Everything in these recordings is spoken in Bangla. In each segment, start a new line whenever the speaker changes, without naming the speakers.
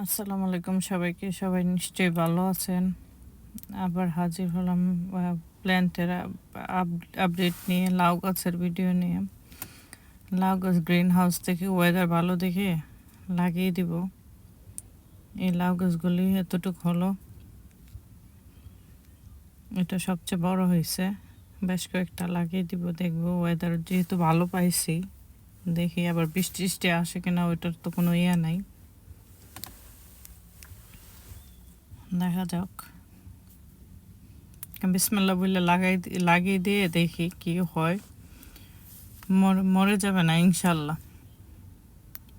আসসালামু আলাইকুম সবাইকে। সবাই নিশ্চয়ই ভালো আছেন। আবার হাজির হলাম প্ল্যান্টের আপডেট নিয়ে, লাউ গাছের ভিডিও নিয়ে। লাউ গাছ গ্রিন হাউস থেকে ওয়েদার ভালো দেখে লাগিয়ে দিব। এই লাউ গাছগুলি এতটুকু হলো। এটা সবচেয়ে বড় হয়েছে। বেশ কয়েকটা লাগিয়ে দিব, দেখব ওয়েদার যেহেতু ভালো পাইছি। দেখি আবার বৃষ্টি টিষ্টি আসে কিনা, ওইটার তো কোনো ইয়ে নাই। দেখা যাক। বিসমিল্লা বললে লাগাই লাগিয়ে দিয়ে দেখি কি হয়। মরে যাবে না, ইনশাল্লাহ।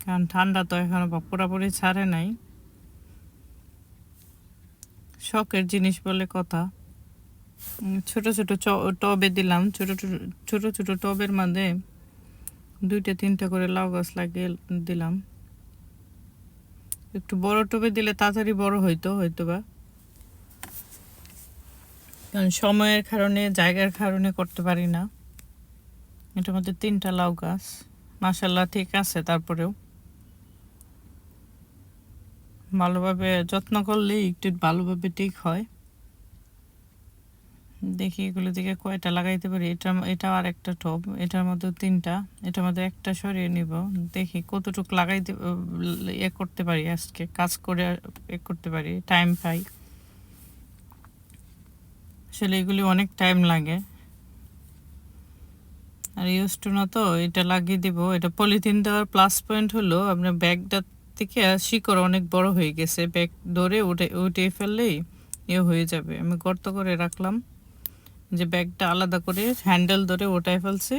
কারণ ঠান্ডা তো এখনও পুরাপুরি ছাড়ে নাই। শখের জিনিস বলে কথা। ছোট ছোট টবে দিলাম। ছোট ছোট ছোট টবের মধ্যে দুইটা, তিনটা করে লাউ গাছ লাগিয়ে দিলাম। একটু বড় টবে দিলে তাড়াতাড়ি বড় হইতো হয়তো বা কারণ সময়ের কারণে, জায়গার কারণে করতে পারি না। এটার মধ্যে তিনটা লাউ গাছ। মাসাল্লাহ ঠিক আছে তারপরেও। ভালোভাবে যত্ন করলেই একটু ভালোভাবে ঠিক হয়। দেখি এগুলো থেকে কয়টা লাগাইতে পারি। এটা এটা আর একটা টব এটার মধ্যে তিনটা, এটার মধ্যে একটা সরিয়ে নিব। দেখি কতটুকু লাগাইতে এ করতে পারি আজকে, কাজ করে এ করতে পারি টাইম পাই। আসলে এগুলি অনেক টাইম লাগে। আর ইউজ টু না তো, এটা লাগিয়ে দিব। এটা পলিথিন দেওয়ার প্লাস পয়েন্ট হলো আপনার ব্যাগটা থেকে শিকড় অনেক বড় হয়ে গেছে। ব্যাগ ধরে উঠে উঠে ফেললেই এ হয়ে যাবে। আমি গর্ত করে রাখলাম। যে ব্যাগটা আলাদা করে হ্যান্ডেল ধরে ওটাই ফেলছে,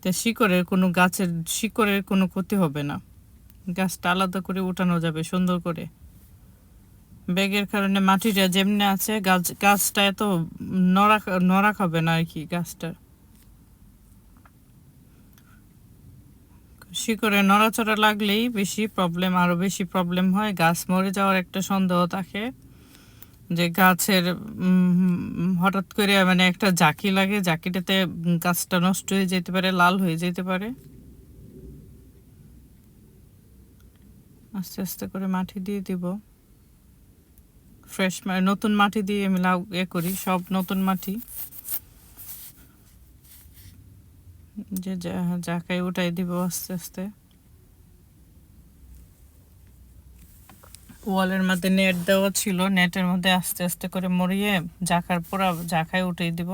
তা শিকড়ের কোনো গাছের, শিকড়ের কোনো ক্ষতি হবে না। গাছটা আলাদা করে উঠানো যাবে, সুন্দর করে। ব্যাগের কারণে মাটিটা যেমনি আছে, গাছ, গাছটা এত নড়া নড়া খাবে না আর কি গাছটা। শিকড়ে নড়াচড়া লাগলেই বেশি প্রবলেম আরও বেশি প্রবলেম হয়, গাছ মরে যাওয়ার একটা সন্দেহ থাকে। যে গাছের হঠাৎ করে মানে একটা জাকি লাগে জাকিটাতে গাছটা নষ্ট হয়ে যেতে পারে, লাল হয়ে যেতে পারে। আস্তে আস্তে করে মাটি দিয়ে দিব। ফ্রেশ নতুন মাটি দিয়ে আমি লাউ এ করি, সব নতুন মাটি। যে জাকায় উঠাই দিব আস্তে আস্তে। ওয়ালের মধ্যে নেট দেওয়া ছিল, নেটের মধ্যে আস্তে আস্তে করে মরিয়ে জাকার পুরা জাকায় উঠিয়ে দিব।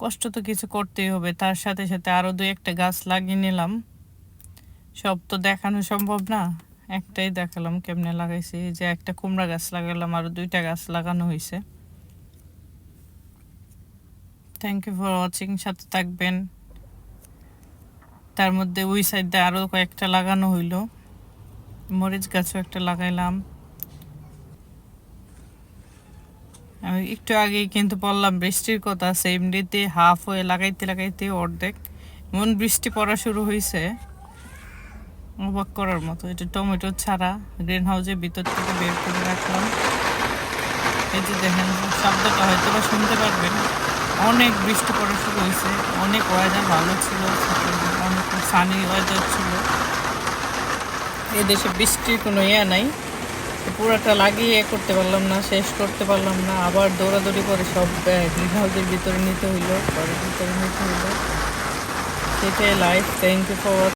কষ্ট তো কিছু করতেই হবে, তার সাথে সাথে আরও দুই একটা গাছ লাগিয়ে নিলাম। সব তো দেখানো সম্ভব না, একটাই দেখালাম কেমনে লাগাইছি যে একটা কুমড়া গাছ লাগালাম, আর দুইটা গাছ লাগানো হয়েছে থ্যাংক ইউ ফর ওয়াচিং সাথে থাকবেন। তার মধ্যে ওই সাইডে আরও কয়েকটা লাগানো হইল। মরিচ গাছও একটা লাগাইলাম। আমি একটু আগেই কিন্তু বললাম, বৃষ্টির কথা সেমডিতে হাফ হয়ে লাগাইতে লাগাইতে অর্ধেক। এমন বৃষ্টি পড়া শুরু হয়েছে অবাক করার মতো। এটা টমেটো ছাড়া গ্রিন হাউসের ভিতর থেকে বের করে রাখলাম। এই যে দেখেন, শব্দটা হয়তো বা শুনতে পারবেন। অনেক বৃষ্টি পড়া শুরু হয়েছে অনেক ওয়েদার ভালো ছিল। সানি ওয়েদার ছিল এদেশে বৃষ্টির কোনো ইয়ে নাই। পুরাটা লাগিয়ে করতে পারলাম না, শেষ করতে পারলাম না। আবার দৌড়াদৌড়ি করে সব গ্রিন হাউসের ভিতরে নিতে হইল, ঘরের ভিতরে নিতে হইল। সেটাই লাইফ থ্যাংক ইউ ফর